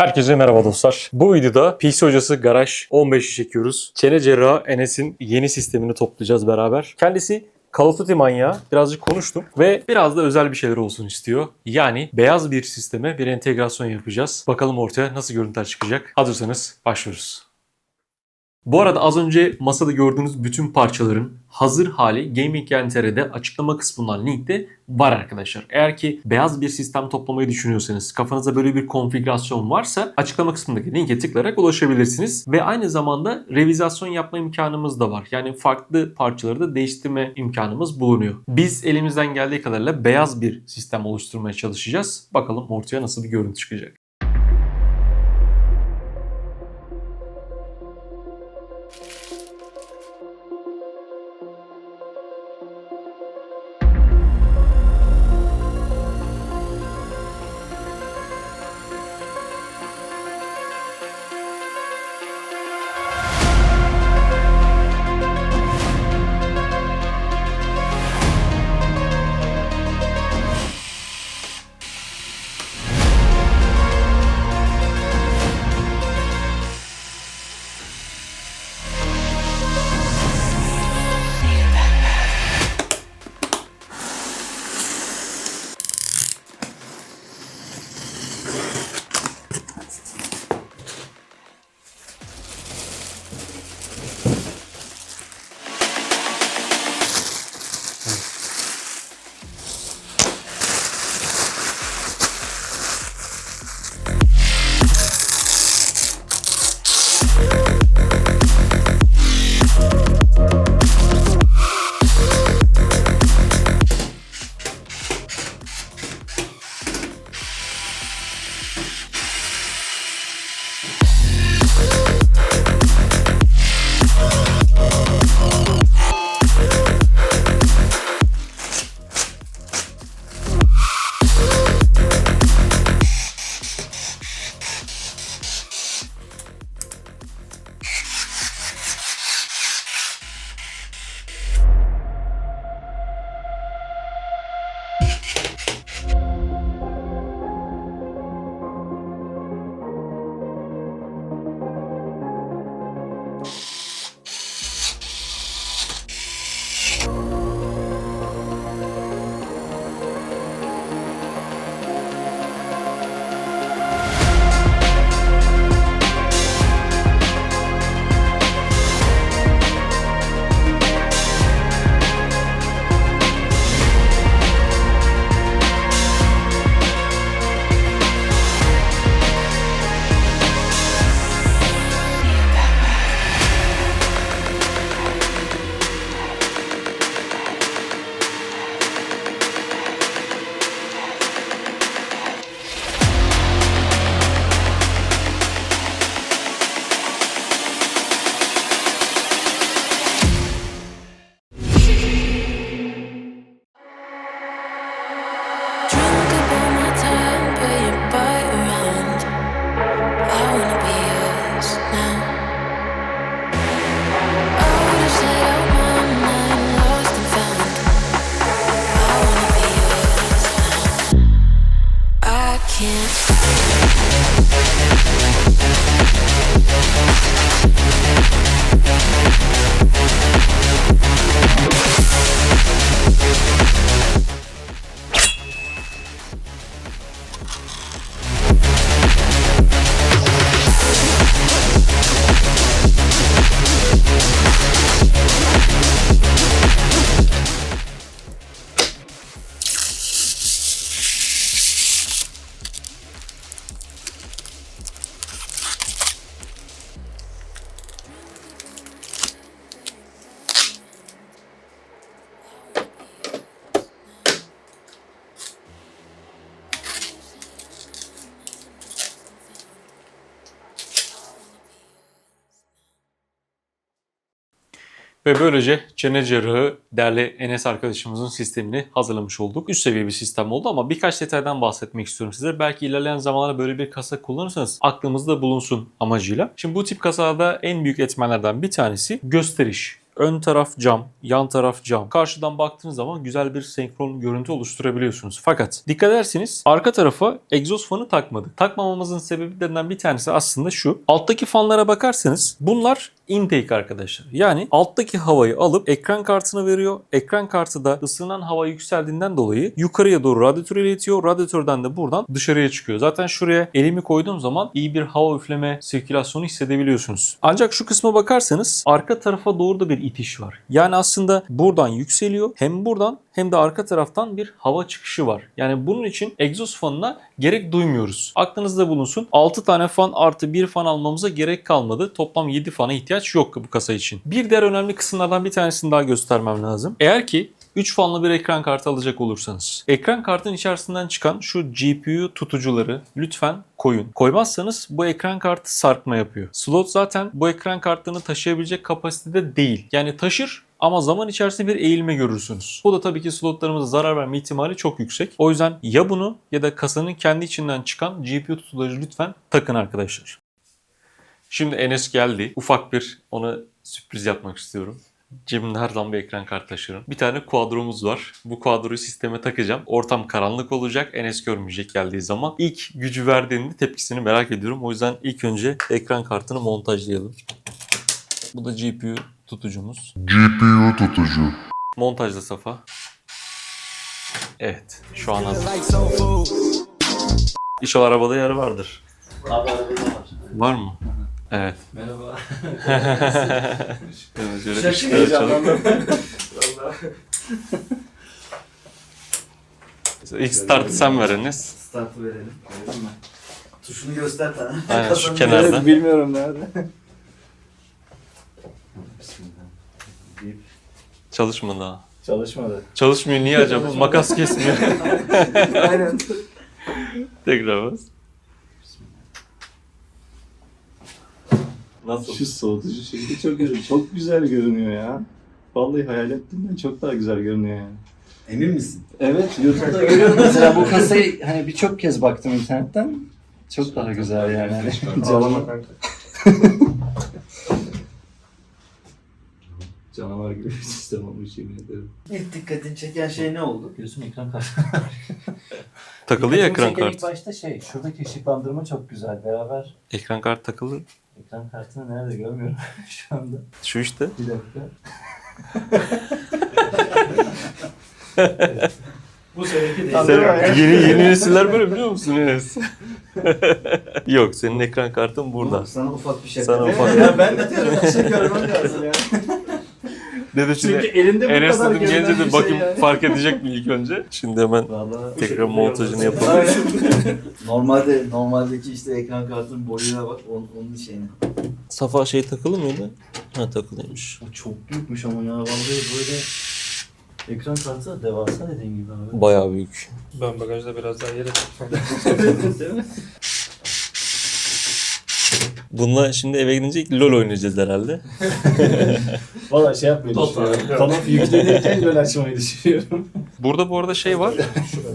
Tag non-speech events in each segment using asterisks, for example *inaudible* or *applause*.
Herkese merhaba dostlar. Bu videoda PC hocası Garaj 15'i çekiyoruz. Çene cerrahı Enes'in yeni sistemini toplayacağız beraber. Kendisi Call of Duty manyağı birazcık konuştum ve biraz da özel bir şeyler olsun istiyor. Yani beyaz bir sisteme bir entegrasyon yapacağız. Bakalım ortaya nasıl görüntüler çıkacak. Hazırsanız başlıyoruz. Bu arada az önce masada gördüğünüz bütün parçaların hazır hali Gaming Yentere'de açıklama kısmından linkte var arkadaşlar. Eğer ki beyaz bir sistem toplamayı düşünüyorsanız, kafanızda böyle bir konfigürasyon varsa açıklama kısmındaki linke tıklayarak ulaşabilirsiniz. Ve aynı zamanda revizasyon yapma imkanımız da var. Yani farklı parçaları da değiştirme imkanımız bulunuyor. Biz elimizden geldiği kadarıyla beyaz bir sistem oluşturmaya çalışacağız. Bakalım ortaya nasıl bir görüntü çıkacak. Ve böylece çene cerrahı değerli Enes arkadaşımızın sistemini hazırlamış olduk. Üst seviye bir sistem oldu ama birkaç detaydan bahsetmek istiyorum size. Belki ilerleyen zamanlarda böyle bir kasa kullanırsanız aklımızda bulunsun amacıyla. Şimdi bu tip kasalarda en büyük etmenlerden bir tanesi gösteriş. Ön taraf cam, yan taraf cam. Karşıdan baktığınız zaman güzel bir senkron görüntü oluşturabiliyorsunuz. Fakat dikkat ederseniz arka tarafa egzoz fanı takmadık. Takmamamızın sebeplerinden bir tanesi aslında şu. Alttaki fanlara bakarsanız bunlar intake arkadaşlar. Yani alttaki havayı alıp ekran kartına veriyor. Ekran kartı da ısınan hava yükseldiğinden dolayı yukarıya doğru radyatöre iletiyor. Radyatörden de buradan dışarıya çıkıyor. Zaten şuraya elimi koyduğum zaman iyi bir hava üfleme sirkülasyonu hissedebiliyorsunuz. Ancak şu kısma bakarsanız arka tarafa doğru da bir itiş var. Yani aslında buradan yükseliyor. Hem buradan hem de arka taraftan bir hava çıkışı var. Yani bunun için egzoz fanına gerek duymuyoruz. Aklınızda bulunsun. 6 tane fan artı 1 fan almamıza gerek kalmadı. Toplam 7 fana ihtiyaç yok bu kasa için. Bir diğer önemli kısımlardan bir tanesini daha göstermem lazım. Eğer ki 3 fanlı bir ekran kartı alacak olursanız. Ekran kartın içerisinden çıkan şu GPU tutucuları lütfen koyun. Koymazsanız bu ekran kartı sarkma yapıyor. Slot zaten bu ekran kartlarını taşıyabilecek kapasitede değil. Yani taşır ama zaman içerisinde bir eğilme görürsünüz. Bu da tabii ki slotlarımıza zarar verme ihtimali çok yüksek. O yüzden ya bunu ya da kasanın kendi içinden çıkan GPU tutucuları lütfen takın arkadaşlar. Şimdi Enes geldi. Ufak bir ona sürpriz yapmak istiyorum. Cebimde her zaman bir ekran kartı taşırım. Bir tane kuadromuz var. Bu kuadroyu sisteme takacağım. Ortam karanlık olacak. Enes görmeyecek geldiği zaman. İlk gücü verdiğinde tepkisini merak ediyorum. O yüzden ilk önce ekran kartını montajlayalım. Bu da GPU tutucumuz. GPU tutucu. Montajla Safa. Evet. Şu an hazır. İnşallah arabada yer vardır. Abi arabada var. Var mı? Evet. Merhaba. *laughs* Evet, şöyle ışıkları açalım. İlk startı sen ver Enes. Startı verelim. Verelim mi? Tuşunu göster bana. Aynen, şu kenarda. Evet, bilmiyorum nerede. Bismillah. Deyip Çalışmadı daha. Çalışmadı. Çalışmıyor niye acaba? Makas kesmiyor. *laughs* Aynen. Tekrar bas. Nasıl? Şu soğutucu şekli çok güzel, çok güzel görünüyor ya. Vallahi hayal ettiğimden çok daha güzel görünüyor yani. Emin misin? Evet, YouTube'da *laughs* görüyorum mesela bu kasayı hani birçok kez baktım internetten. Çok daha güzel yani. Hani canavar, *laughs* gibi bir sistem olmuş yemin ederim. İlk dikkatini çeken şey ne oldu? Gözüm ekran kartı. *laughs* Takılı ya ekran çeken ilk kartı. başta şey, şuradaki ışıklandırma çok güzel. Beraber Ekran kartı takılı. ekran kartını nerede görmüyorum *laughs* şu anda. Şu işte. Bir dakika. *laughs* Bu seninki değil. Sen, yeni yeni nesiller böyle biliyor musun Enes? Yok senin ekran kartın burada. Sana ufak bir şaka. Sana ufak- ya ben de diyorum bir şey görmem lazım ya. Dedi Çünkü şimdi elinde bu Enes kadar dedim gelince bir de şey bakayım yani. fark edecek mi ilk önce? Şimdi hemen Vallahi tekrar montajını yapalım. *laughs* Normalde normaldeki işte ekran kartının boyuna bak onun, onun şeyine. Safa şey takılı mıydı? Ha takılıymış. Bu çok büyükmüş ama ya vallahi böyle ekran kartı da devasa dediğin gibi abi. Bayağı büyük. Ben bagajda biraz daha yere *laughs* Değil mi? Bununla şimdi eve gidince ilk LoL oynayacağız herhalde. *laughs* Valla şey yapmayı düşünüyorum. Kanal yüklenirken böyle açmayı düşünüyorum. Burada bu arada şey var. *laughs*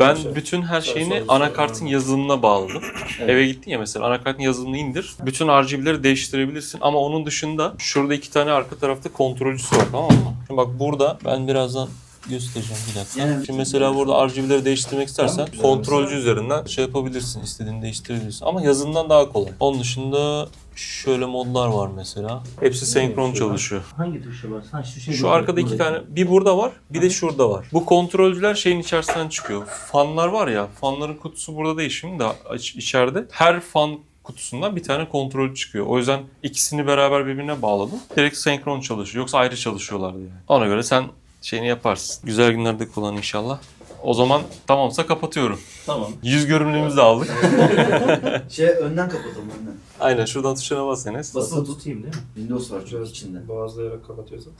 Ben bütün her şeyini anakartın yazılımına bağladım. Eve gittin ya mesela anakartın yazılımını indir. Bütün RGB'leri değiştirebilirsin ama onun dışında şurada iki tane arka tarafta kontrolcüsü var tamam mı? Şimdi bak burada ben birazdan göstereceğim bir dakika. Yani- Şimdi mesela burada RGB'leri değiştirmek istersen kontrolcü üzerinden şey yapabilirsin. istediğini değiştirebilirsin. Ama yazılımdan daha kolay. Onun dışında şöyle modlar var mesela. Hepsi senkron çalışıyor. Hangi tuşa bas? Ha şu şey. Şu arkada iki tane, bir burada var, bir de şurada var. Bu kontrolcüler şeyin içerisinden çıkıyor. Fanlar var ya, fanların kutusu burada değil şimdi de iç- içeride. Her fan kutusundan bir tane kontrolcü çıkıyor. O yüzden ikisini beraber birbirine bağladım. Direkt senkron çalışıyor. Yoksa ayrı çalışıyorlardı yani. Ona göre sen şeyini yaparsın. Güzel günlerde kullan inşallah. O zaman tamamsa kapatıyorum. Tamam. Yüz görümlüğümüzü de aldık. *laughs* Şey önden kapatalım önden. Aynen şuradan tuşuna bas Enes. Basılı tutayım değil mi? Windows var çünkü içinde. boğazlayarak kapatıyorsun.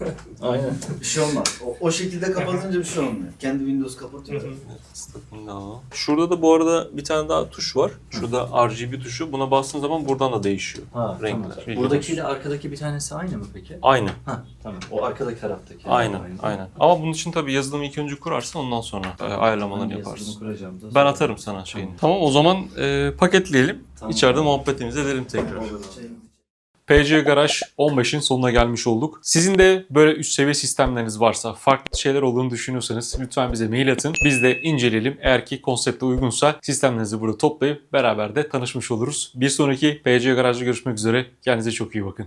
*laughs* Aynen. Bir şey olmaz. O, o şekilde kapatınca bir şey olmuyor. Kendi Windows kapatıyor. Alalım. Şurada da bu arada bir tane daha tuş var. Şurada RGB tuşu. Buna bastığın zaman buradan da değişiyor. Ha, Renkler. tamam. Buradakiyle arkadaki bir tanesi aynı mı peki? Aynı. Ha tamam. O arkadaki taraftaki. Aynen, aynen. Ama bunun için tabii yazılımı ilk önce kurarsın ondan sonra e, ayarlamalarını Ben yaparsın. kuracağım da Ben atarım sana şeyini. Tamam o zaman e, paketleyelim. Tamam. İçeride muhabbetimizi edelim tekrar. Şey, PC Garaj 15'in sonuna gelmiş olduk. Sizin de böyle üst seviye sistemleriniz varsa, farklı şeyler olduğunu düşünüyorsanız lütfen bize mail atın. Biz de inceleyelim. Eğer ki konsepte uygunsa sistemlerinizi burada toplayıp beraber de tanışmış oluruz. Bir sonraki PC Garaj'da görüşmek üzere. Kendinize çok iyi bakın.